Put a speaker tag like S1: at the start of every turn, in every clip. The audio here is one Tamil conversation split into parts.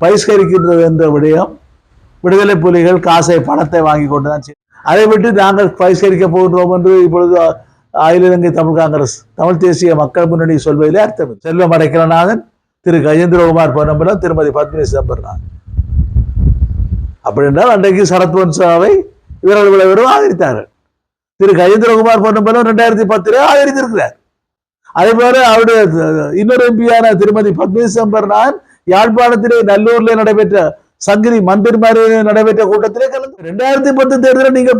S1: பகிஷ்கரிக்கின்றது என்ற விடயம் விடுதலை புலிகள் காசை பணத்தை வாங்கி கொண்டு தான் செய்யும். அதை விட்டு நாங்கள் பகிஷ்கரிக்க போகின்றோம் என்று இப்பொழுது அகில இலங்கை தமிழ் காங்கிரஸ் தமிழ் தேசிய மக்கள் முன்னணி சொல்வதிலே அர்த்தம் செல்வம் அடைக்கலநாதன் திரு கஜேந்திரகுமார் பொன்னம்பலம் திருமதி பத்மினி சிதம்பரநாதன் அப்படி என்றால் அன்றைக்கு சரத்வன்சாவை இவர்கள் விளைவரும் ஆதரித்தார்கள். திரு கஜேந்திரகுமார் பொன்னம்பலம் ரெண்டாயிரத்தி பத்திலே ஆதரித்திருக்கிறார். அதே போல அவருடைய இன்னொரு எம்பியான திருமதி பத்மினி சிதம்பரநாதன் யாழ்ப்பாணத்திலே நல்லூர்ல நடைபெற்ற சங்கிரி மந்திரிமாரில் நடைபெற்ற கூட்டத்திலே கலந்து ரெண்டாயிரத்தி பத்து தேர்தலில் நீங்க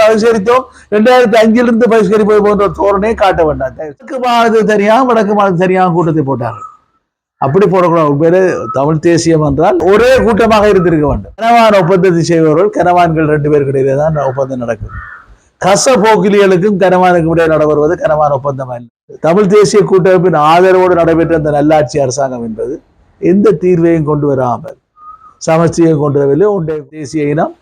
S1: பரிசீலித்தோம். ரெண்டாயிரத்தி அஞ்சிலிருந்து பரிசீலிப்பது போன்ற தோரணையை காட்ட வேண்டாம். தெற்கு மாநிலத்து தனியா வடக்கு மாநிலத்து தனியாக கூட்டத்தை போட்டார்கள் அப்படி போடக்கூடாது. உண்மையிலே தமிழ் தேசியம் என்றால் ஒரே கூட்டமாக இருந்திருக்க வேண்டும். கனவான் ஒப்பந்தத்தை செய்பவர்கள் கனவான்கள் ரெண்டு பேருக்கு இடையிலே தான் ஒப்பந்தம் நடக்கும் கச போக்கிலிகளுக்கும் கனவானுக்கும் இடையே நடைபெறுவது கனவான் ஒப்பந்தம் அல்ல. தமிழ் தேசிய கூட்டமைப்பின் ஆதரவோடு நடைபெற்ற அந்த நல்லாட்சி அரசாங்கம் என்பது எந்த தீர்வையும் கொண்டு வராமல் சமஸ்டியை கொண்டு வரவில்லை. உடைய தேசிய இனம்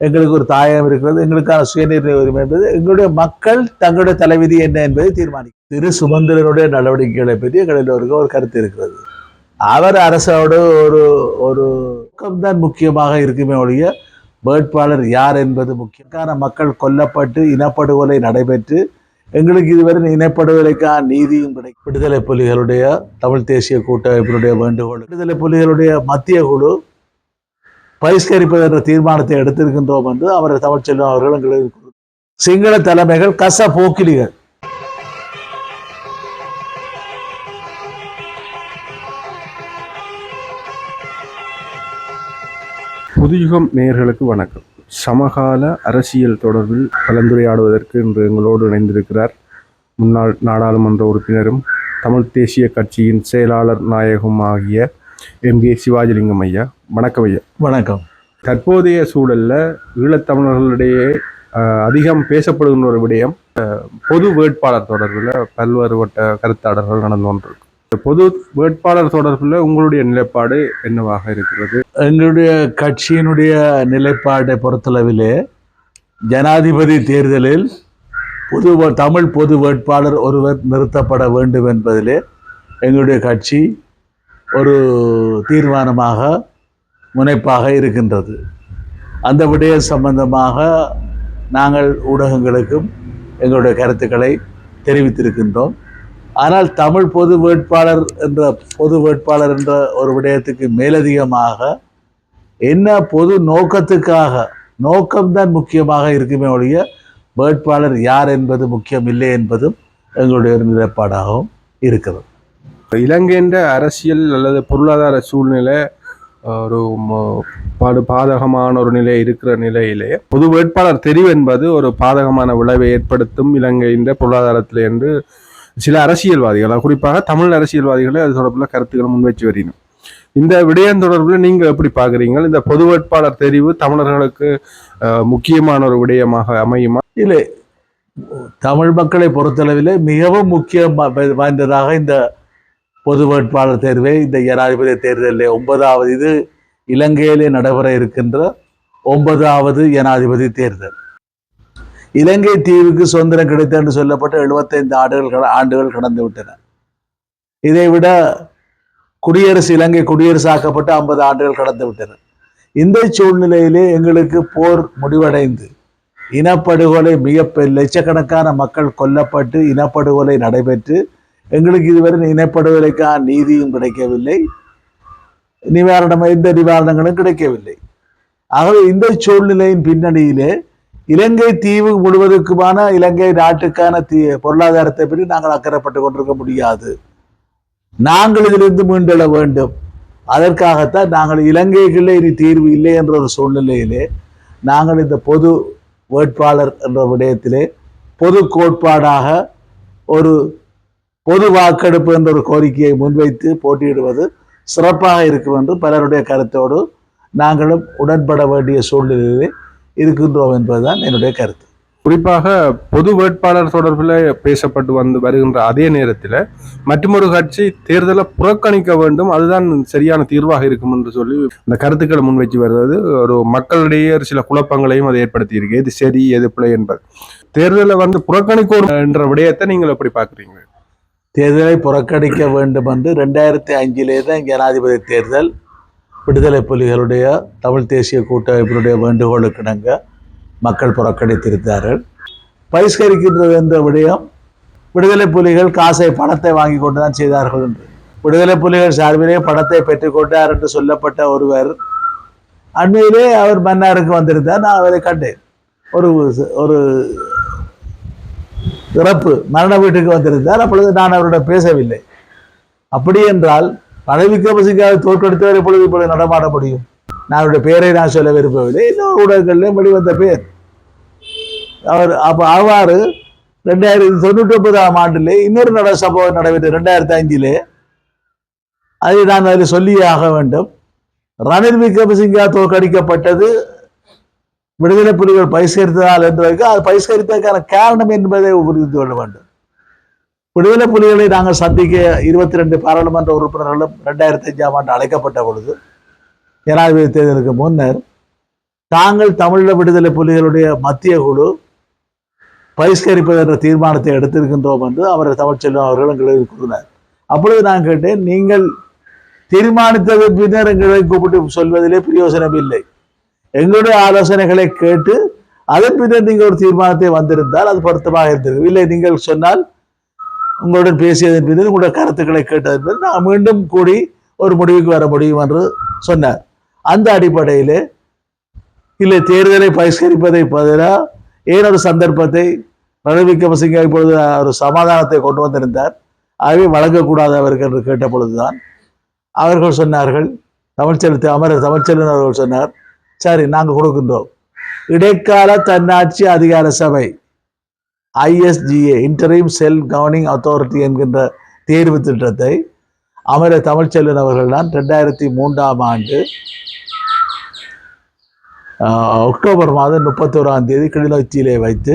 S1: எங்களுக்கு ஒரு தாயம் இருக்கிறது. எங்களுக்கான சுயநிர்ணய உரிமை என்பது எங்களுடைய மக்கள் தங்களுடைய தலைவிதி என்ன என்பதை தீர்மானிக்கும். திரு சுமந்திரனுடைய நடவடிக்கைகளை பற்றி எங்கள் எல்லோருக்கும் ஒரு கருத்து இருக்கிறது. அவர் அரசோடு ஒரு ஒரு தான் முக்கியமாக இருக்குமே ஒழிய வேட்பாளர் யார் என்பது முக்கியமான மக்கள் கொல்லப்பட்டு இனப்படுகொலை நடைபெற்று எங்களுக்கு இதுவரை இனப்படுகொலைக்கான நீதியும் கிடைக்கும் விடுதலை புலிகளுடைய தமிழ் தேசிய கூட்டமைப்பினுடைய வேண்டுகோள் விடுதலை புலிகளுடைய மத்திய குழு பரிஷ்கரிப்பது என்ற தீர்மானத்தை எடுத்திருக்கின்றோம் என்று அவர் தமிழ்ச்செல்வம் அவர்கள் எங்களுக்கு சிங்கள தலைமைகள் கச போக்கிலிகள்.
S2: புதுயுகம் நேயர்களுக்கு வணக்கம். சமகால அரசியல் தொடர்பில் கலந்துரையாடுவதற்கு இன்று எங்களோடு இணைந்திருக்கிறார். முன்னாள் நாடாளுமன்ற உறுப்பினரும் தமிழ் தேசிய கட்சியின் செயலாளர் நாயகம் ஆகிய எம். கே. சிவாஜிலிங்கம் ஐயா. வணக்கம் ஐயா.
S1: வணக்கம்.
S2: தற்போதைய சூழல்ல ஈழத்தமிழர்களிடையே அதிகம் பேசப்படுகின்ற ஒரு விடயம் பொது வேட்பாளர் தொடர்பில் பல்வேறு வட்ட கருத்தாடல்கள் நடந்து கொண்டிருக்கு. பொது வேட்பாளர் தொடர்பில் உங்களுடைய நிலைப்பாடு என்னவாக இருக்கிறது?
S1: எங்களுடைய கட்சியினுடைய நிலைப்பாட்டை பொறுத்தளவிலே ஜனாதிபதி தேர்தலில் பொது தமிழ் பொது வேட்பாளர் ஒருவர் நிறுத்தப்பட வேண்டும் என்பதிலே எங்களுடைய கட்சி ஒரு தீர்மானமாக முனைப்பாக இருக்கின்றது. அந்த விடய சம்பந்தமாக நாங்கள் ஊடகங்களுக்கும் எங்களுடைய கருத்துக்களை தெரிவித்திருக்கின்றோம். ஆனால் தமிழ் பொது வேட்பாளர் என்ற பொது வேட்பாளர் என்ற ஒரு விடயத்துக்கு மேலதிகமாக என்ன பொது நோக்கத்துக்காக நோக்கம்தான் முக்கியமாக இருக்குமே ஒழிய வேட்பாளர் யார் என்பது முக்கியம் இல்லை என்பதும் எங்களுடைய ஒரு நிலைப்பாடாகவும் இருக்கிறது.
S2: இலங்கைன்ற அரசியல் அல்லது பொருளாதார சூழ்நிலை ஒரு பாடு பாதகமான ஒரு நிலை இருக்கிற நிலையிலே பொது வேட்பாளர் தெரிவு என்பது ஒரு பாதகமான விளைவை ஏற்படுத்தும் இலங்கையின் பொருளாதாரத்தில் என்று சில அரசியல்வாதிகள் குறிப்பாக தமிழ் அரசியல்வாதிகளை அது தொடர்பில் கருத்துக்களை முன்வைச்சு வரணும் இந்த விடயம் தொடர்பில் நீங்கள் எப்படி பார்க்குறீங்க இந்த பொது வேட்பாளர் தெரிவு தமிழர்களுக்கு முக்கியமான ஒரு விடயமாக அமையுமா?
S1: இல்லை தமிழ் மக்களை பொறுத்தளவில் மிகவும் முக்கியம் வாய்ந்ததாக இந்த பொது வேட்பாளர் தேர்வை இந்த ஜனாதிபதி தேர்தலில் ஒன்பதாவது இது இலங்கையிலே நடைபெற இருக்கின்ற ஒன்பதாவது ஜனாதிபதி தேர்தல். இலங்கை தீவுக்கு சுதந்திரம் கிடைத்த என்று சொல்லப்பட்ட 75 ஆண்டுகள் ஆண்டுகள் கடந்து விட்டன. இதை விட குடியரசு இலங்கை குடியரசு ஆக்கப்பட்டு ஐம்பது ஆண்டுகள் கடந்து விட்டன. இந்த சூழ்நிலையிலே எங்களுக்கு போர் முடிவடைந்து இனப்படுகொலை மிக லட்சக்கணக்கான மக்கள் கொல்லப்பட்டு இனப்படுகொலை நடைபெற்று எங்களுக்கு இதுவரை இனப்படுகொலைக்கான நீதியும் கிடைக்கவில்லை. நிவாரணம் எந்த நிவாரணங்களும் கிடைக்கவில்லை. ஆகவே இந்த சூழ்நிலையின் பின்னணியிலே இலங்கை தீவு முழுவதுக்குமான இலங்கை நாட்டுக்கான தீ பொருளாதாரத்தை பற்றி நாங்கள் அக்கறைப்பட்டு கொண்டிருக்க முடியாது. நாங்கள் இதிலிருந்து மீண்டெழ வேண்டும். அதற்காகத்தான் நாங்கள் இலங்கைக்குள்ளே இனி தீர்வு இல்லை என்ற ஒரு சூழ்நிலையிலே நாங்கள் இந்த பொது வேட்பாளர் என்ற விடயத்திலே பொது கோட்பாடாக ஒரு பொது வாக்கெடுப்பு என்ற ஒரு கோரிக்கையை முன்வைத்து போட்டியிடுவது சிறப்பாக இருக்கும் என்று பலருடைய கருத்தோடு நாங்களும் உடன்பட வேண்டிய சூழ்நிலையிலே இருக்கின்றோம் என்பதுதான் என்னுடைய கருத்து.
S2: குறிப்பாக பொது வேட்பாளர் தொடர்பில் பேசப்பட்டு வந்து வருகின்ற அதே நேரத்தில் மற்றொரு கட்சி தேர்தலை புறக்கணிக்க வேண்டும் அதுதான் சரியான தீர்வாக இருக்கும் என்று சொல்லி இந்த கருத்துக்களை முன்வைச்சு வருவது ஒரு மக்களிடையே சில குழப்பங்களையும் அது ஏற்படுத்தி இருக்கு எது சரி எது பிழை என்பது. தேர்தலை வந்து புறக்கணிக்கணும் என்ற விடயத்தை நீங்கள் எப்படி பார்க்குறீங்க?
S1: தேர்தலை புறக்கணிக்க வேண்டும் என்று ரெண்டாயிரத்தி அஞ்சிலே தான் ஜனாதிபதி தேர்தல் விடுதலை புலிகளுடைய தமிழ் தேசிய கூட்டமைப்பினுடைய வேண்டுகோளுக்கிணங்க மக்கள் புறக்கணித்திருந்தார்கள். பகிஷ்கரிக்கின்றது என்ற விடயம் விடுதலை புலிகள் காசை பணத்தை வாங்கி கொண்டு தான் செய்தார்கள் என்று. விடுதலை புலிகள் சார்பிலே பணத்தை பெற்றுக்கொண்டார் என்று சொல்லப்பட்ட ஒருவர் அண்மையிலே அவர் மன்னாருக்கு வந்திருந்தார். நான் அவரை கண்டேன். ஒரு ஒரு இறப்பு மரண வீட்டுக்கு வந்திருந்தார். அப்பொழுது நான் அவரிடம் பேசவில்லை. அப்படி என்றால் பதவி விக்ரமசிங்காவை தோற்கடித்தவர் எப்பொழுது இப்பொழுது நடமாட முடியும் நான் அவருடைய பெயரை நான் சொல்ல விரும்பவில்லை. இன்னொரு ஊடகங்களிலும் வெளிவந்த பேர் அவர் அப்போ அவ்வாறு ரெண்டாயிரத்தி தொண்ணூற்றி ஒன்பதாம் ஆண்டிலே இன்னொரு நட சம்பவம் நடைபெற்ற ரெண்டாயிரத்தி அஞ்சிலே அதை நான் அதில் சொல்லியே ஆக வேண்டும். ரணில் விக்ரமசிங்கா தோற்கடிக்கப்பட்டது. விடுதலை புலிகள் பகிஷ்கரித்ததால் என்பதற்கு அது பகிஷ்கரித்ததற்கான காரணம் என்பதை புரிந்து கொள்ள வேண்டும். விடுதலை புலிகளை நாங்கள் சந்திக்க இருபத்தி ரெண்டு பாராளுமன்ற உறுப்பினர்களும் ரெண்டாயிரத்தி அஞ்சாம் ஆண்டு அழைக்கப்பட்ட பொழுது ஜனாதிபதி தேர்தலுக்கு முன்னர் தாங்கள் தமிழ விடுதலை புலிகளுடைய மத்திய குழு பரிஷ்கரிப்பது என்ற தீர்மானத்தை எடுத்திருக்கின்றோம் என்று அவர் தமிழ்ச்செல்வம் அவர்கள் எங்களுக்கு கூறினார். அப்பொழுது நான் கேட்டேன் நீங்கள் தீர்மானித்தது பின்னர் எங்களை கூப்பிட்டு சொல்வதிலே பிரயோசனம் இல்லை. எங்களுடைய ஆலோசனைகளை கேட்டு அதன் பின்னர் நீங்கள் ஒரு தீர்மானத்தை வந்திருந்தால் அது பொருத்தமாக இருந்திருக்கும். இல்லை நீங்கள் சொன்னால் உங்களுடன் பேசியதன் மீது உங்களுடைய கருத்துக்களை கேட்டதன் மீது நான் மீண்டும் கூடி ஒரு முடிவுக்கு வர முடியும் என்று சொன்னார். அந்த அடிப்படையில் இல்லை தேர்தலை பகிஷ்கரிப்பதை பதிலாக ஏன் ஒரு சந்தர்ப்பத்தை ரணில் விக்ரமசிங்க இப்பொழுது ஒரு சமாதானத்தை கொண்டு வந்திருந்தார்? ஆகவே வழங்கக்கூடாது அவருக்கு என்று கேட்ட பொழுதுதான் அவர்கள் சொன்னார்கள். தமிழ்ச்செல்வத்தை அமரர் தமிழ்ச்செல்வன் அவர்கள் சொன்னார் சரி நாங்கள் கொடுக்கின்றோம். இடைக்கால தன்னாட்சி அதிகார சபை ஐஎஸ்ஜிஏ இன்டரீம் செல் கவர்னிங் அத்தாரிட்டி என்கின்ற தேர்வு திட்டத்தை அமர தமிழ்ச்செல்வன் அவர்கள் தான் ரெண்டாயிரத்தி மூன்றாம் ஆண்டு ஆஹ், அக்டோபர் மாதம் முப்பத்தோராம் தேதி கிளிநொச்சியிலே வைத்து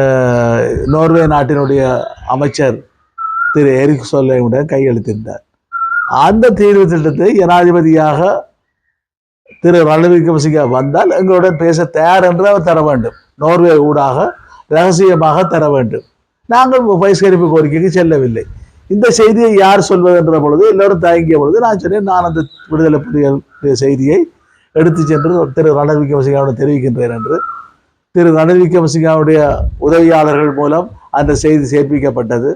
S1: ஆஹ், நோர்வே நாட்டினுடைய அமைச்சர் திரு எரிக் சொல்லையுடன் கையெழுத்திருந்தார் அந்த தீர்வு திட்டத்தை ஜனாதிபதியாக திரு ரணவிக்ரமசிங்க வந்தால் எங்களுடன் பேச தயார் என்று அவர் தர வேண்டும். நோர்வே ஊடாக ரகசியமாக தர வேண்டும். நாங்கள் பகிஷ்கரிப்பு கோரிக்கைக்கு செல்லவில்லை. இந்த செய்தியை யார் சொல்வது என்ற பொழுது எல்லோரும் தயங்கிய பொழுது நான் சொன்னேன் நான் அந்த விடுதலை புலிகள் செய்தியை எடுத்து சென்று திரு ரணில் விக்ரமசிங்காவிடம் தெரிவிக்கின்றேன் என்று. திரு ரணில் விக்ரமசிங்காவுடைய உதவியாளர்கள் மூலம் அந்த செய்தி சேர்ப்பிக்கப்பட்டது.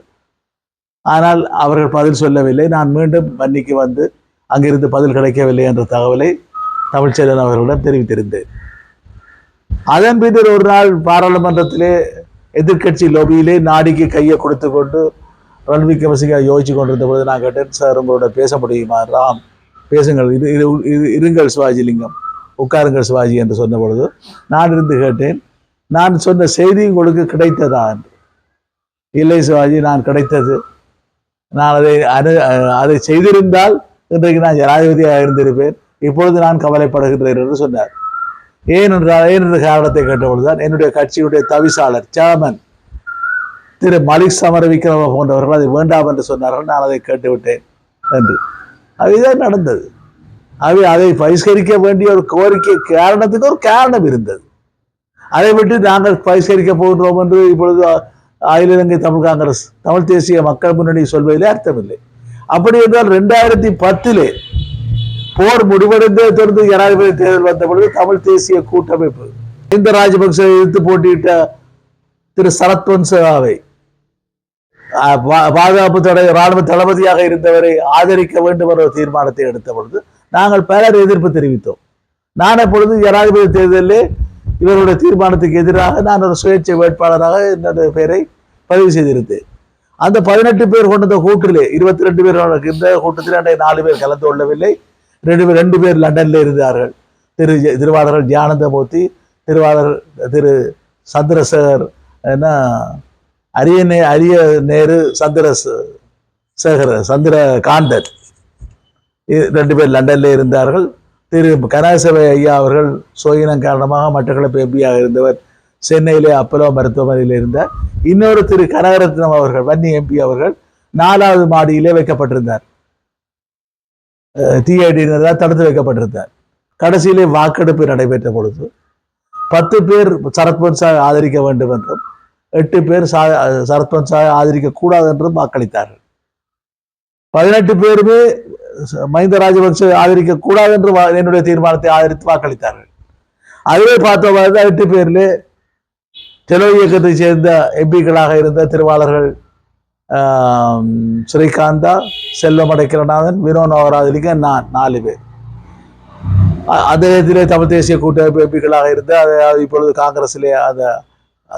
S1: ஆனால் அவர்கள் பதில் சொல்லவில்லை. நான் மீண்டும் வன்னிக்கு வந்து அங்கிருந்து பதில் கிடைக்கவில்லை என்ற தகவலை தமிழ்ச்செல்வன் அவர்களிடம் தெரிவித்திருந்தேன். அதன் பின்னர் ஒரு நாள் பாராளுமன்றத்திலே எதிர்க்கட்சி லொபியிலே நாடிக்கு கையை கொடுத்து கொண்டு ரணில் விக்ரமசிங்கா யோசிச்சு கொண்டிருந்த பொழுது நான் கேட்டேன் சார் உங்களோட பேச முடியுமா? ராம் பேசுங்கள். இது இது இது இருங்கள் சிவாஜிலிங்கம் உட்காருங்கள் சிவாஜி என்று சொன்ன பொழுது நான் இருந்து கேட்டேன் நான் சொன்ன செய்தி உங்களுக்கு கிடைத்ததா? என்று. இல்லை சிவாஜி நான் கிடைத்தது. நான் அதை அனு அதை செய்திருந்தால் இன்றைக்கு நான் ஜனாதிபதியாக இருந்திருப்பேன். இப்பொழுது நான் கவலைப்படுகின்றேன் என்று சொன்னார். ஏனென்றால் ஏனென்ற ஏன் என்ற காரணத்தை கேட்டபொழுதுதான் என்னுடைய கட்சியுடைய தவிசாளர் சேர்மன் திரு மலிக் சமர விக்ரம போன்றவர்கள் அதை வேண்டாம் என்று சொன்னார்கள். நான் அதை கேட்டுவிட்டேன் என்று. அதுதான் நடந்தது. அவை அதை பரிஷ்கரிக்க வேண்டிய ஒரு கோரிக்கை காரணத்துக்கு ஒரு காரணம் இருந்தது. அதை விட்டு நாங்கள் பரிஷ்கரிக்க போகின்றோம் என்று இப்பொழுது அகில இலங்கை தமிழ் காங்கிரஸ் தமிழ் தேசிய மக்கள் முன்னணி சொல்வதிலே அர்த்தமில்லை. அப்படி என்றால் ரெண்டாயிரத்தி பத்திலே போர் முடிவடைந்தே தொடர்ந்து ஜனாதிபதி தேர்தல் வந்த பொழுது தமிழ் தேசிய கூட்டமைப்பு இந்த ராஜபக்ச எதிர்த்து போட்டியிட்ட திரு சரத்வன்சாவை பா- பாதுகாப்பு தடை ராணுவ தளபதியாக இருந்தவரை ஆதரிக்க வேண்டும் என்ற தீர்மானத்தை எடுத்த பொழுது நாங்கள் பலர் எதிர்ப்பு தெரிவித்தோம். நான் அப்பொழுது ஜனாதிபதி தேர்தலிலே இவருடைய தீர்மானத்துக்கு எதிராக நான் ஒரு சுயேட்சை வேட்பாளராக என்னுடைய பெயரை பதிவு செய்திருந்தேன். அந்த பதினெட்டு பேர் கொண்ட கூட்டிலே இருபத்தி ரெண்டு பேர் இந்த கூட்டத்தில் அன்றைய நாலு பேர் கலந்து கொள்ளவில்லை. ரெண்டு பேர் ரெண்டு பேர் லண்டனில் இருந்தார்கள். திரு ஜெ- திருவாளர்கள் தியானந்தமூர்த்தி திருவாளர் திரு சந்திரசேகர் என்ன அரிய நே அரிய நேரு சந்திர ச- சந்திர காந்தன் ரெண்டு பேர் லண்டனில் இருந்தார்கள். திரு கனகசபை ஐயா அவர்கள் சோயினம் காரணமாக மட்டக்களப்பு எம்பியாக இருந்தவர். சென்னையிலே அப்பலோ மருத்துவமனையில் இருந்தார் இன்னொரு திரு கனகரத்னம் அவர்கள் வன்னி எம்பி அவர்கள் நாலாவது மாடியிலே வைக்கப்பட்டிருந்தார். தீயடினதாக தடுத்து வைக்கப்பட்டிருந்தார் கடைசியிலே வாக்கெடுப்பு நடைபெற்ற பொழுது பத்து பேர் சரத்வன்சாவை ஆதரிக்க வேண்டும் என்றும் எட்டு பேர் சா சரத்வன்சாவை ஆதரிக்க கூடாது என்றும் வாக்களித்தார்கள். பதினெட்டு பேருமே மஹிந்த ராஜபக்ச ஆதரிக்க கூடாது என்று என்னுடைய தீர்மானத்தை ஆதரித்து வாக்களித்தார்கள். அதுவே பார்த்தவாறு எட்டு பேர்ல தெலோ இயக்கத்தை சேர்ந்த எம்பிக்களாக இருந்த திருவாளர்கள் ஸ்ரீகாந்தா செல்வம் வினோ நவராஜலிங்க நான் நாலு பேர். அதே அந்த நேரத்திலே தமிழ் தேசிய கூட்டமைப்பு எம்பிக்களாக இருந்த அதை இப்பொழுது காங்கிரஸிலே அந்த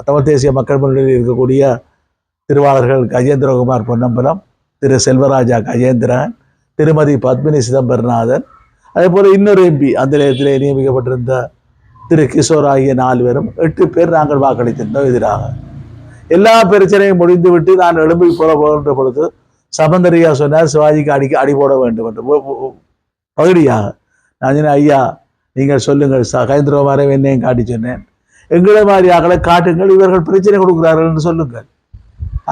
S1: தமிழ் தேசிய மக்கள் முன்னணியில் இருக்கக்கூடிய திருவாளர்கள் கஜேந்திரகுமார் பொன்னம்பலம் திரு செல்வராஜா கஜேந்திரன் திருமதி பத்மினி சிதம்பரநாதன் அதே போல் இன்னொரு எம்பி அந்த நேரத்திலே நியமிக்கப்பட்டிருந்த திரு கிஷோர் ஆகிய நாலு பேரும் எட்டு பேர் நாங்கள் வாக்களித்திருந்தோம் எதிராக. எல்லா பிரச்சனையும் முடிந்துவிட்டு நான் எழும்பி போல போகின்ற பொழுது சமந்தரியா சொன்னார் சிவாஜிக்கு அடிக்க அடி போட வேண்டும் என்று. பகுதியாக. நான் சொன்னேன் ஐயா நீங்கள் சொல்லுங்கள் ச என்னையும் காட்டி சொன்னேன். எங்களை மாதிரி ஆக்களை காட்டுங்கள் இவர்கள் பிரச்சனை கொடுக்கிறார்கள் என்று சொல்லுங்கள்.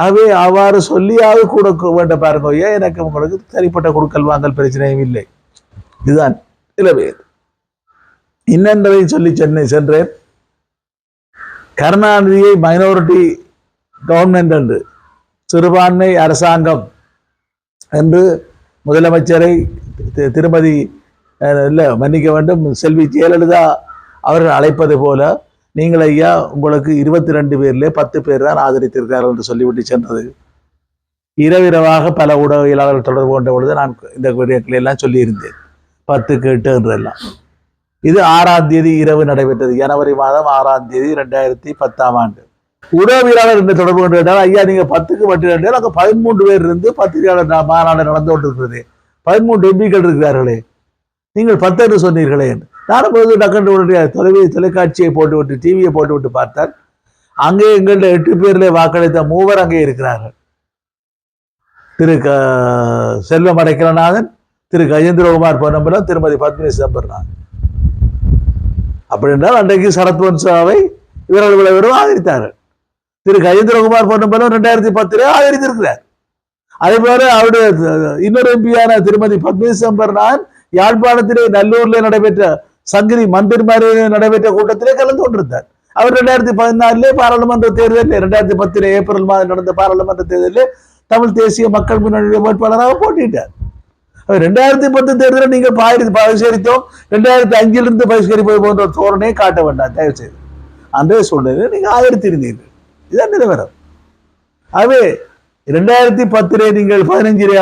S1: ஆகவே அவ்வாறு சொல்லியாவது கொடுக்க வேண்டும் பாருங்க ஐயா எனக்கு உங்களுக்கு தனிப்பட்ட கொடுக்கல் வாங்கல் பிரச்சனையும் இல்லை. இதுதான் சில பேர் இன்னென்றதை சொல்லி சென்னை சென்றேன். கருணாநிதியை மைனாரிட்டி கவர்மெண்ட் என்று. சிறுபான்மை அரசாங்கம் என்று முதலமைச்சரை திருமதி இல்லை மன்னிக்க வேண்டும் செல்வி ஜெயலலிதா அவர்கள் அழைப்பது போல நீங்கள் ஐயா உங்களுக்கு இருபத்தி ரெண்டு பேர்ல பத்து பேர் தான் ஆதரித்திருக்கிறார்கள் என்று சொல்லிவிட்டு சென்றது. இரவிரவாக பல ஊடகவியலாளர்கள் தொடர்பு கொண்ட பொழுது நான் இந்த விடயங்களை எல்லாம் சொல்லியிருந்தேன். பத்து கேட்டு என்றெல்லாம். இது ஆறாம் தேதி இரவு நடைபெற்றது. ஜனவரி மாதம் ஆறாம் தேதி ரெண்டாயிரத்தி பத்தாம் ஆண்டு. உதவியாளர் என்று தொடர்பு கொண்டு கேட்டால் ஐயா நீங்க பத்துக்கு மட்டும் ரெண்டு அங்கே பதிமூன்று பேர் இருந்து பத்திரிகையாளர் மாநாடு நடந்து கொண்டிருக்கிறது. பதிமூன்று எம்பிக்கள் இருக்கிறார்களே. நீங்கள் பத்து என்று சொன்னீர்களே. என்று. நான் பொழுது டக்குன்னு உடனே தொலைவி தொலைக்காட்சியை போட்டுவிட்டு டிவியை போட்டுவிட்டு பார்த்தால் அங்கே எங்கள்கிட்ட எட்டு பேரில் வாக்களித்த மூவர் அங்கே இருக்கிறார்கள். திரு க செல்வம் அடைக்கலநாதன் திரு கஜேந்திரகுமார் பொன்னம்பலம் திருமதி பத்மினி சிதம்பரநாதன் அப்படி என்றால் அன்றைக்கு சரத்வன்சாவை இவர்கள் இவ்வளவு ஆதரித்தார்கள். திரு கஜேந்திரகுமார் பொன்னம்பலம் ரெண்டாயிரத்தி பத்திலே ஆதரித்திருக்கிறார். அதே போல அவருடைய இன்னொரு எம்பியான திருமதி பத்மினி சிதம்பரனான் யாழ்ப்பாணத்திலே நல்லூர்ல நடைபெற்ற சங்கிரி மந்திரிமாரில் நடைபெற்ற கூட்டத்திலே கலந்து கொண்டிருந்தார். அவர் ரெண்டாயிரத்தி பதினாலே பாராளுமன்ற தேர்தலில் ரெண்டாயிரத்தி பத்திலே ஏப்ரல் மாதம் நடந்த பாராளுமன்ற தேர்தலில் தமிழ் தேசிய மக்கள் முன்னணி வேட்பாளராக போட்டிட்டார் அவர் ரெண்டாயிரத்தி பத்து தேர்தலில் நீங்கள் பாயிரத்தி பரிசீலித்தோம். ரெண்டாயிரத்தி அஞ்சிலிருந்து பரிஷ்கரிப்பது போன்ற ஒரு தோரணையை காட்ட வேண்டாம். தயவு செய்து அன்றே சூழ்நிலையில் நீங்கள் ஆதரித்திருந்தீர்கள். இதான் நிலவரம் ஆகவே ரெண்டாயிரத்தி பத்திலே நீங்கள் பதினஞ்சிலே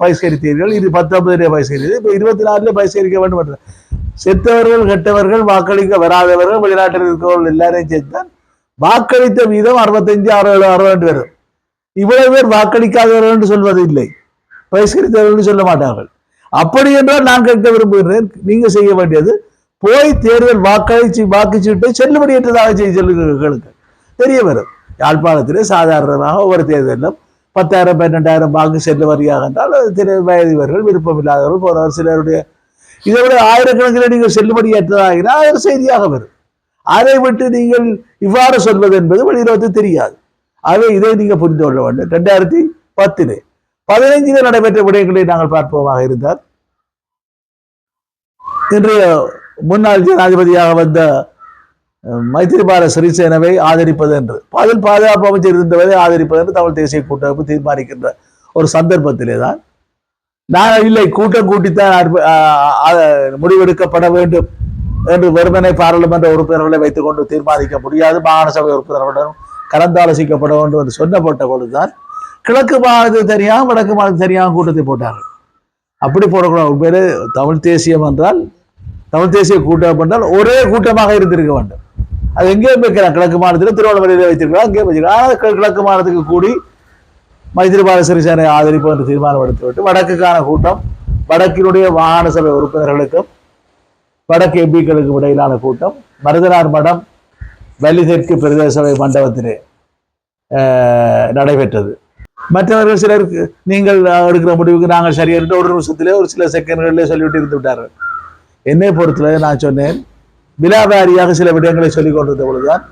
S1: பரிஷ்கரித்தீர்கள் இது பத்தொன்பதிலே பரிஷ்கரித்தீர்கள் இப்போ இருபத்தி நாலுல பரிஷ்கரிக்க வேண்டும் செத்தவர்கள் கெட்டவர்கள் வாக்களிக்க வராதவர்கள் வெளிநாட்டில் இருக்கிறவர்கள் எல்லாரையும் சேர்த்தான் வாக்களித்த வீதம் அறுபத்தஞ்சு அறுபது அறுபது வரும் இவ்வளவு பேர் வாக்களிக்காதவர்கள் என்று சொல்வது இல்லை பரிஷ்கரித்தவர்கள் என்று சொல்ல மாட்டார்கள். அப்படி என்றால் நான் கேட்க விரும்புகிறேன் நீங்க செய்ய வேண்டியது போய் தேர்தல் வாக்களிச்சு வாக்குச்சீட்டை செல்லுபடியற்றதாக செய்ய சொல்லுங்கள் தெரிய வரும் யாழ்ப்பாணத்திலே சாதாரணமாக ஒவ்வொரு தேர்தலிலும் பத்தாயிரம் பன்னெண்டாயிரம் வாக்கு செல்லுவரியாக என்றால் திரு வயதிவர்கள் விருப்பம் இல்லாதவர்கள் போறவர் சிலருடைய. இதை விட ஆயிரக்கணக்கில் நீங்கள் செல்லுபடியற்றதாகினால் அது ஒரு செய்தியாக வரும். அதை விட்டு நீங்கள் இவ்வாறு சொல்வது என்பது வெளியுறவுக்கு தெரியாது. ஆகவே இதை நீங்கள் புரிந்து கொள்ள வேண்டும். ரெண்டாயிரத்தி பத்திலே பதினைஞ்சில் நடைபெற்ற விடயங்களை நாங்கள் பார்ப்போமாக இருந்தார் இன்றைய முன்னாள் ஜனாதிபதியாக வந்த மைத்திரிபால சிறிசேனவை ஆதரிப்பது என்று. அதில் பாதுகாப்பு அமைச்சர் இருந்தவரை ஆதரிப்பது என்று தமிழ் தேசிய கூட்டமைப்பு தீர்மானிக்கின்ற ஒரு சந்தர்ப்பத்திலே தான் நான் இல்லை கூட்டம் கூட்டித்தான் முடிவெடுக்கப்பட வேண்டும் என்று வெறுமனை பாராளுமன்ற உறுப்பினர்களை வைத்துக் கொண்டு தீர்மானிக்க முடியாது. மாகாண சபை உறுப்பினர்களுடன் கலந்தாலோசிக்கப்பட வேண்டும் என்று சொன்னப்பட்ட பொழுதுதான் கிழக்கு மாநிலத்தில் தெரியாமல் வடக்கு மாநிலத்தில் தெரியாமல் கூட்டத்தை போட்டார்கள். அப்படி போடக்கூடாது. உண்மையிலே தமிழ் தேசியம் என்றால் தமிழ் தேசிய கூட்டம் என்றால் ஒரே கூட்டமாக இருந்திருக்க வேண்டும். அது எங்கேயும் வைக்கிறான் கிழக்கு மாநிலத்தில் திருவண்ணாமலையில் வைத்திருக்கலாம். அங்கேயும் வச்சிருக்கலாம் ஆனால் கிழக்கு மாநிலத்துக்கு கூடி மைத்திரிபால சிறிசேனை ஆதரிப்பு என்று தீர்மானம் எடுத்துவிட்டு வடக்குக்கான கூட்டம் வடக்கினுடைய மாகாண சபை உறுப்பினர்களுக்கும் வடக்கு எம்பிக்களுக்கும் இடையிலான கூட்டம் மருதனார் மடம் வள்ளி தெற்கு பிரதேச சபை மண்டபத்திலே நடைபெற்றது. மற்றவர்கள் சிலருக்கு நீங்கள் எடுக்கிற முடிவுக்கு நாங்கள் சரியாக ஒரு நிமிஷத்திலே ஒரு சில செகண்ட்களிலே சொல்லிவிட்டு இருந்து விட்டார்கள். என்னை பொறுத்தவரை நான் சொன்னேன். விலாபாரியாக சில விடயங்களை சொல்லிக் கொண்டிருந்த பொழுதுதான்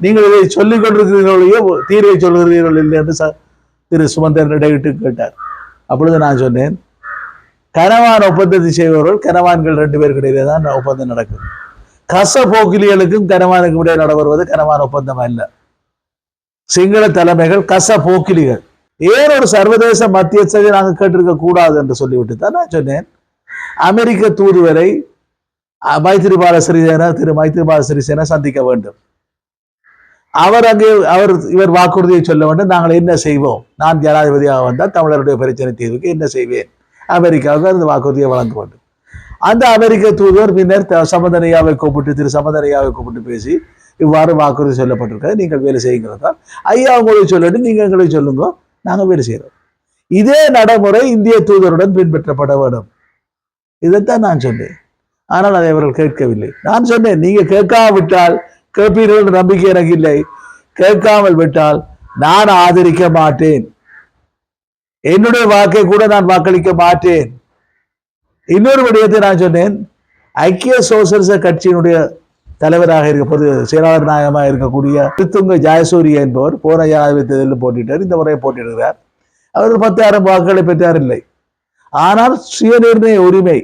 S1: நீங்கள் இதை சொல்லிக் கொண்டிருக்கிறீர்களையோ தீர்வை சொல்கிறீர்கள் இல்லை என்று ச- திரு சுமந்திரன் இடையிட்டு கேட்டார். அப்பொழுது நான் சொன்னேன் கனவான் ஒப்பந்தத்தை செய்பவர்கள் கனவான்கள் ரெண்டு பேருக்கு இடையிலே தான் ஒப்பந்தம் நடக்கும். கச போக்கிலிகளுக்கும் கனவானுக்கும் இடையே நடைபெறுவது கனவான் ஒப்பந்தம் அல்ல சிங்கள தலைமைகள் கச போக்கிலிகள் ஏன் ஒரு சர்வதேச மத்தியஸ்தை நாங்கள் கேட்டிருக்க கூடாது என்று சொல்லிவிட்டு தான் நான் சொன்னேன். அமெரிக்க தூதுவரை மைத்திரிபால சிறிசேனா திரு மைத்திரிபால சிறிசேனா சந்திக்க வேண்டும். அவர் அங்கே அவர் இவர் வாக்குறுதியை சொல்ல வேண்டும். நாங்கள் என்ன செய்வோம்? நான் ஜனாதிபதியாக வந்தால் தமிழருடைய பிரச்சனை தீர்வுக்கு என்ன செய்வேன்? அமெரிக்காவுக்கு அந்த வாக்குறுதியை வழங்க வேண்டும். அந்த அமெரிக்க தூதர் பின்னர் த- சம்பந்தனையாவை கூப்பிட்டு திரு சம்பந்தனையாவை கூப்பிட்டு பேசி இவ்வாறு வாக்குறுதி சொல்லப்பட்டிருக்க நீங்கள் வேலை செய்யுங்கிறதா ஐயா உங்களுக்கு சொல்லட்டும் நீங்கள் எங்களுக்கு சொல்லுங்க. நாங்கள் வேலை செய்கிறோம் இதே நடைமுறை இந்திய தூதருடன் பின்பற்றப்பட வேண்டும். இதைத்தான் நான் சொன்னேன். ஆனால் அதை அவர்கள் கேட்கவில்லை. நான் சொன்னேன் நீங்க கேட்காவிட்டால் கேட்பீர்கள் என்ற நம்பிக்கை எனக்கு இல்லை. கேட்காமல் விட்டால் நான் ஆதரிக்க மாட்டேன். என்னுடைய வாக்கை கூட நான் வாக்களிக்க மாட்டேன். இன்னொரு விடயத்தை நான் சொன்னேன் ஐக்கிய சோசலிச கட்சியினுடைய தலைவராக இருக்க பொது செயலாளர் நாயகமாக இருக்கக்கூடிய திருத்துங்க ஜாயசூரி என்பவர் போன ஜனாதிபதி தேர்தலில் போட்டிட்டார் இந்த முறையை போட்டிடுகிறார் அவர் பத்தாயிரம் வாக்குகளை பெற்றார் இல்லை. ஆனால் சுயநிர்ணய உரிமை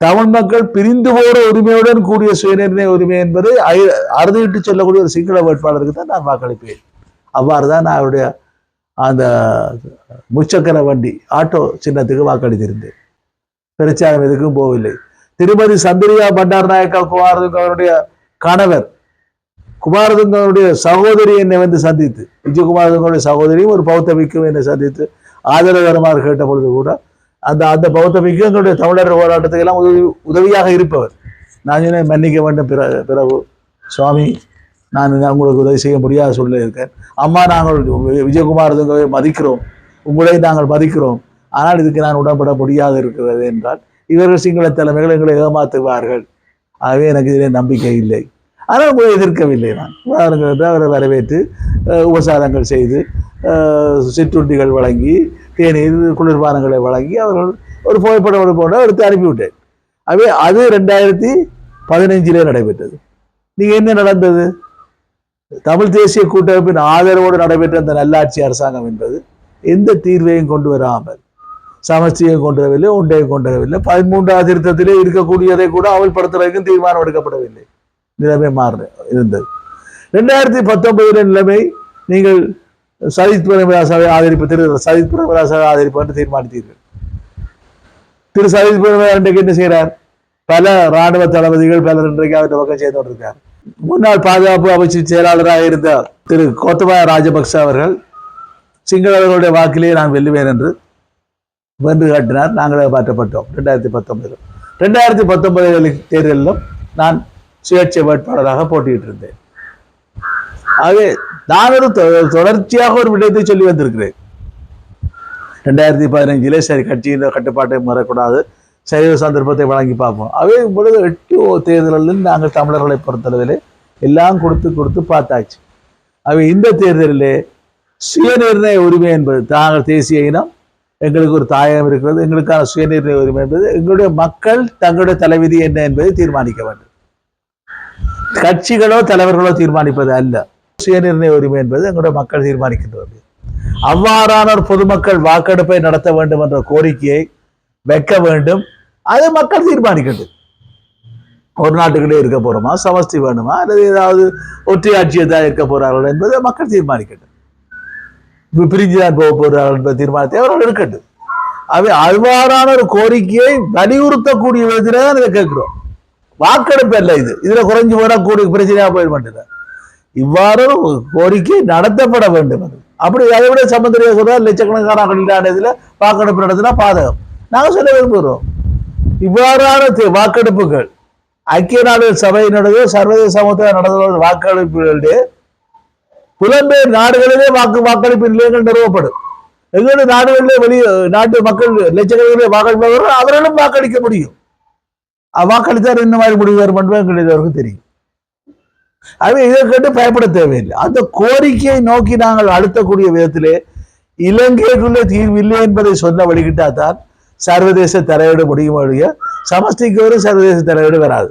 S1: தமிழ் மக்கள் பிரிந்து போற உரிமையுடன் கூடிய சுயநிர்ணய உரிமை என்பது அறுதியிட்டு சொல்லக்கூடிய ஒரு சிங்கள வேட்பாளருக்கு தான் நான் வாக்களிப்பேன். அவ்வாறு தான் நான் அவருடைய அந்த முச்சக்கர வண்டி ஆட்டோ சின்னத்துக்கு வாக்களித்திருந்தேன். பிரச்சாரம் எதுக்கும் போகவில்லை. திருமதி சந்திரியா பண்டார் நாயக்கா குமாரதுங்க அவருடைய கணவர் குமாரதுங்கனுடைய சகோதரி என்னை வந்து சந்தித்து விஜயகுமாரதுங்களுடைய சகோதரியும் ஒரு பௌத்த விக்கும் என்னை சந்தித்து ஆதரவரமாக கேட்ட பொழுது கூட அந்த அந்த பௌத்த பிக்கு எங்களுடைய தமிழர் போராட்டத்துக்கு எல்லாம் உதவி உதவியாக இருப்பவர். நான் சொன்னேன் மன்னிக்க வேண்டும் பிற பிறகு. சுவாமி நான் உங்களுக்கு உதவி செய்ய முடியாத சூழ்நிலை இருக்கேன். அம்மா நாங்கள் விஜயகுமார் மதிக்கிறோம். உங்களை நாங்கள் மதிக்கிறோம். ஆனால் இதுக்கு நான் உடன்பட முடியாது இருக்கிறது என்றால் இவர்கள் சிங்கள தலைமைகள் எங்களை ஏமாத்துவார்கள் ஆகவே எனக்கு இதிலே நம்பிக்கை இல்லை. ஆனால் உங்களை எதிர்க்கவில்லை நான். அவரை வரவேற்று உபசாரங்கள் செய்து சிற்றுண்டிகள் வழங்கி தேநீர் குளிர்பானங்களை வழங்கி அவர்கள் ஒரு புகைப்படம் போட எடுத்து அனுப்பிவிட்டேன். ஆகவே அது ரெண்டாயிரத்தி பதினைஞ்சிலே நடைபெற்றது. நீங்கள் என்ன நடந்தது? தமிழ் தேசிய கூட்டமைப்பின் ஆதரவோடு நடைபெற்ற அந்த நல்லாட்சி அரசாங்கம் என்பது எந்த தீர்வையும் கொண்டு வராமல் சமஸ்டியும் கொண்டு வரவில்லை ஒன்றையும் கொண்டு வரவில்லை. பதிமூன்றாவது திருத்தத்திலே இருக்கக்கூடியதை கூட அமல்படுத்துவதற்கும் தீர்மானம் எடுக்கப்படவில்லை. நிலைமை மாறு இருந்தது. ரெண்டாயிரத்தி பத்தொன்பதில் நிலைமை நீங்கள் சஜித் பிரேமதாசாவை ஆதரிப்பு திரு சஜித் பிரேமதாசாவை ஆதரிப்பு என்று தீர்மானித்தீர்கள். திரு சஜித் பிரேமதாசா இன்றைக்கு என்ன செய்கிறார்? பல ராணுவ தளபதிகள் பலர் இன்றைக்கு அவருடைய பக்கம் சேர்ந்து கொண்டிருக்கார் முன்னாள் பாதுகாப்பு அமைச்சர் செயலாளராக இருந்த திரு கோத்தபாய ராஜபக்ச அவர்கள் சிங்களவர்களுடைய வாக்கிலேயே நான் வெல்லுவேன் என்று வென்று காட்டினார். நாங்களே மாற்றப்பட்டோம். ரெண்டாயிரத்தி பத்தொன்பதில். ரெண்டாயிரத்தி பத்தொன்பது தேர்தலிலும் நான் சுயேட்சை வேட்பாளராக போட்டியிட்டு இருந்தேன் ஆகவே நான் ஒரு தொ- தொடர்ச்சியாக ஒரு விடயத்தை சொல்லி வந்திருக்கிறேன். ரெண்டாயிரத்தி பதினஞ்சிலே சரி கட்சியின் கட்டுப்பாட்டை மறக்கூடாது. சரி சந்தர்ப்பத்தை வழங்கி பார்ப்போம். அவை இப்பொழுது எட்டு தேர்தலில் நாங்கள் தமிழர்களை பொறுத்தளவிலே எல்லாம் கொடுத்து கொடுத்து பார்த்தாச்சு. அவை இந்த தேர்தலிலே சுயநிர்ணய உரிமை என்பது தாங்கள் தேசிய இனம் எங்களுக்கு ஒரு தாயம் இருக்கிறது எங்களுக்கான சுயநிர்ணய உரிமை என்பது எங்களுடைய மக்கள் தங்களுடைய தலைவிதி என்ன என்பதை தீர்மானிக்க வேண்டும். கட்சிகளோ தலைவர்களோ தீர்மானிப்பது அல்ல. சுயநிர்ணய உரிமை என்பது எங்களுடைய மக்கள் தீர்மானிக்கின்றது. அவ்வாறான ஒரு பொதுமக்கள் வாக்கெடுப்பை நடத்த வேண்டும் என்ற கோரிக்கையை வைக்க வேண்டும். அதை மக்கள் தீர்மானிக்கிறது ஒரு நாட்டுக்குள்ளே இருக்க போறோமா? சமஸ்தி வேணுமா? அல்லது ஏதாவது ஒற்றையாட்சியை தான் இருக்க போறார்கள் என்பதை மக்கள் தீர்மானிக்கட்டும் இப்ப பிரிஞ்சுதான் போக போறார்கள் என்ற தீர்மானத்தை அவர்கள் இருக்கட்டும் அவை அவ்வாறான ஒரு கோரிக்கையை வலியுறுத்தக்கூடிய விதத்திலே தான் இதை கேட்கிறோம். வாக்கெடுப்பு அல்ல இது. இதுல குறைஞ்சு போனா கூடிய பிரச்சனையா போயிட மாட்டேது இவ்வாறு கோரிக்கை நடத்தப்பட வேண்டும் அது. அப்படி அதை விட சமுதிரியா சொல்றாரு லட்சக்கணக்கான ஆக்கள் இதுல வாக்கெடுப்பு நடத்தினா பாதகம். நாங்க சொல்ல விரும்புகிறோம். இவ்வாறான வாக்கெடுப்புகள் ஐக்கிய நாடுகள் சபையினுடைய சர்வதேச சமூகத்தில் நடந்த வாக்கெடுப்புகளுடைய புலம்பெயர் நாடுகளிலே வாக்கு வாக்களிப்பு நிலையங்கள் நிறுவப்படும். எங்களுடைய நாடுகளிலே வெளியே நாட்டு மக்கள் லட்சக்கணக்கிலே வாக்களிப்பவர்கள் அவர்களும் வாக்களிக்க முடியும். வாக்களித்தார் இந்த மாதிரி முடிவு வரும் என்பது எங்களுக்கு தெரியும். ஆகவே இதை கேட்டு பயப்பட தேவையில்லை. அந்த கோரிக்கையை நோக்கி நாங்கள் அழுத்தக்கூடிய விதத்திலே இலங்கைக்குள்ளே தீர்வு இல்லை என்பதை சொன்ன வழிகிட்டா தான் சர்வதேச தலையீடு முடியும் வழிய சமஸ்டிக்கு ஒரு சர்வதேச தலையீடு வராது.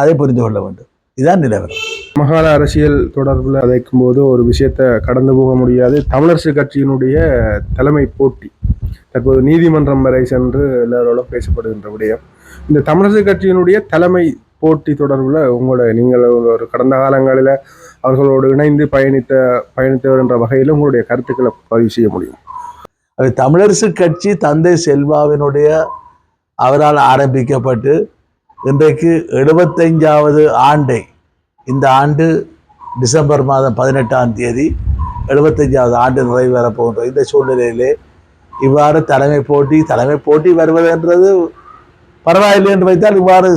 S1: அதை புரிந்து கொள்ள வேண்டும். இதுதான் நிலவரம்.
S2: மகால அரசியல் தொடர்பில் அதைக்கும் போது ஒரு விஷயத்தை கடந்து போக முடியாது. தமிழரசு கட்சியினுடைய தலைமை போட்டி தற்போது நீதிமன்றம் வரை சென்று எல்லாரோட பேசப்படுகின்ற விடயம். இந்த தமிழரசு கட்சியினுடைய தலைமை போட்டி தொடர்பில் உங்களோட நீங்கள் ஒரு கடந்த காலங்களில் அவர்களோடு இணைந்து பயணித்த பயணித்தவர் என்ற வகையில் உங்களுடைய கருத்துக்களை பதிவு செய்ய முடியும்.
S1: அது தமிழரசு கட்சி தந்தை செல்வாவினுடைய அவரால் ஆரம்பிக்கப்பட்டு இன்றைக்கு எழுபத்தைஞ்சாவது ஆண்டை. இந்த ஆண்டு டிசம்பர் மாதம் பதினெட்டாம் தேதி எழுபத்தஞ்சாவது ஆண்டு நிறைவேற போகின்ற இந்த சூழ்நிலையிலே இவ்வாறு தலைமை போட்டி தலைமை போட்டி வருவதென்றது பரவாயில்லை என்று வைத்தால் இவ்வாறு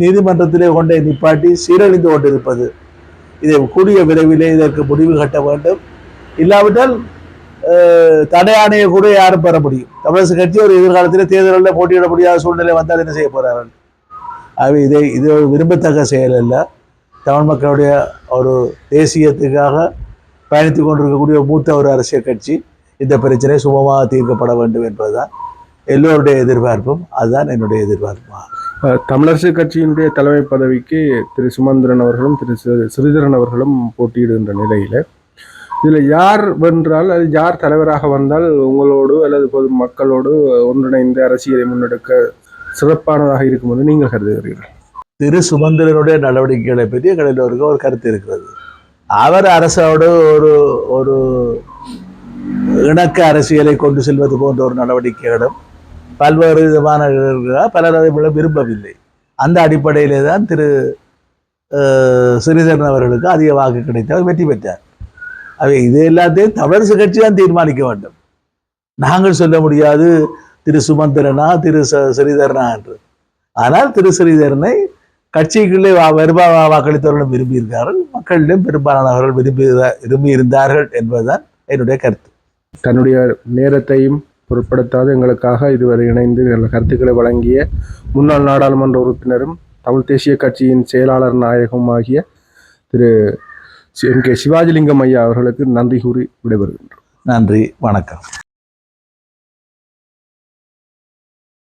S1: நீதிமன்றத்திலே கொண்டே நிப்பாட்டி சீரழிந்து கொண்டிருப்பது. இதை கூடிய விரைவிலே இதற்கு முடிவு கட்ட வேண்டும். இல்லாவிட்டால் தடையாணையை ஆணையை கூட யாரும் பெற முடியும். தமிழரசு கட்சி ஒரு எதிர்காலத்தில் தேர்தலில் போட்டியிட முடியாத சூழ்நிலை வந்தால் என்ன செய்ய போகிறார்கள் ஆகவே இதை இது ஒரு விரும்பத்தக்க செயல் அல்ல. தமிழ் மக்களுடைய ஒரு தேசியத்துக்காக பயணித்துக் கொண்டிருக்கக்கூடிய மூத்த ஒரு அரசியல் கட்சி. இந்த பிரச்சனை சுமமாக தீர்க்கப்பட வேண்டும் என்பதுதான். எல்லோருடைய எதிர்பார்ப்பும் அதுதான் என்னுடைய எதிர்பார்ப்பும்.
S2: அஹ், தமிழரசு கட்சியினுடைய தலைமை பதவிக்கு திரு சுமந்திரன் அவர்களும் திரு சிறிதரன் அவர்களும் போட்டியிடுகின்ற நிலையில இதுல யார் வென்றால் அது யார் தலைவராக வந்தால் உங்களோடு அல்லது பொது மக்களோடு ஒன்றிணைந்த அரசியலை முன்னெடுக்க சிறப்பானதாக இருக்கும் என்று நீங்கள் கருதுகிறீர்கள்?
S1: திரு சுமந்திரனுடைய நடவடிக்கைகளை பற்றி எங்கள் எல்லோருக்கும் ஒரு கருத்து இருக்கிறது. அவர் அரசோடு ஒரு ஒரு இணக்க அரசியலை கொண்டு செல்வது போன்ற ஒரு நடவடிக்கைகளும் பல்வேறு விதமான பலர் அதை விட விரும்பவில்லை. அந்த அடிப்படையிலே தான் திரு அஹ், சிறிதரன் அவர்களுக்கு அதிக வாக்கு கிடைத்தால் வெற்றி பெற்றார். அவை இது எல்லாத்தையும் தமிழரசு கட்சி தான் தீர்மானிக்க வேண்டும். நாங்கள் சொல்ல முடியாது திரு சுமந்திரனா திரு ஸ்ரீதரனா சிறிதரனா என்று. ஆனால் திரு ஸ்ரீதரனை கட்சிக்குள்ளே வா- வருபா வா- வாக்களித்தவர்களும் விரும்பியிருக்கிறார்கள். மக்களிடம் பெரும்பாலானவர்கள் விரும்பி விரும்பி இருந்தார்கள் என்பதுதான் என்னுடைய கருத்து.
S2: தன்னுடைய நேரத்தையும் பொருட்படுத்தாது. எங்களுக்காக இதுவரை இணைந்து கருத்துக்களை வழங்கிய முன்னாள் நாடாளுமன்ற உறுப்பினரும் தமிழ் தேசிய கட்சியின் செயலாளர் நாயகம் ஆகிய திரு எம் கே சிவாஜிலிங்கம் ஐயா அவர்களுக்கு நன்றி கூறி விடைபெறுகின்றோம்.
S1: நன்றி. வணக்கம்.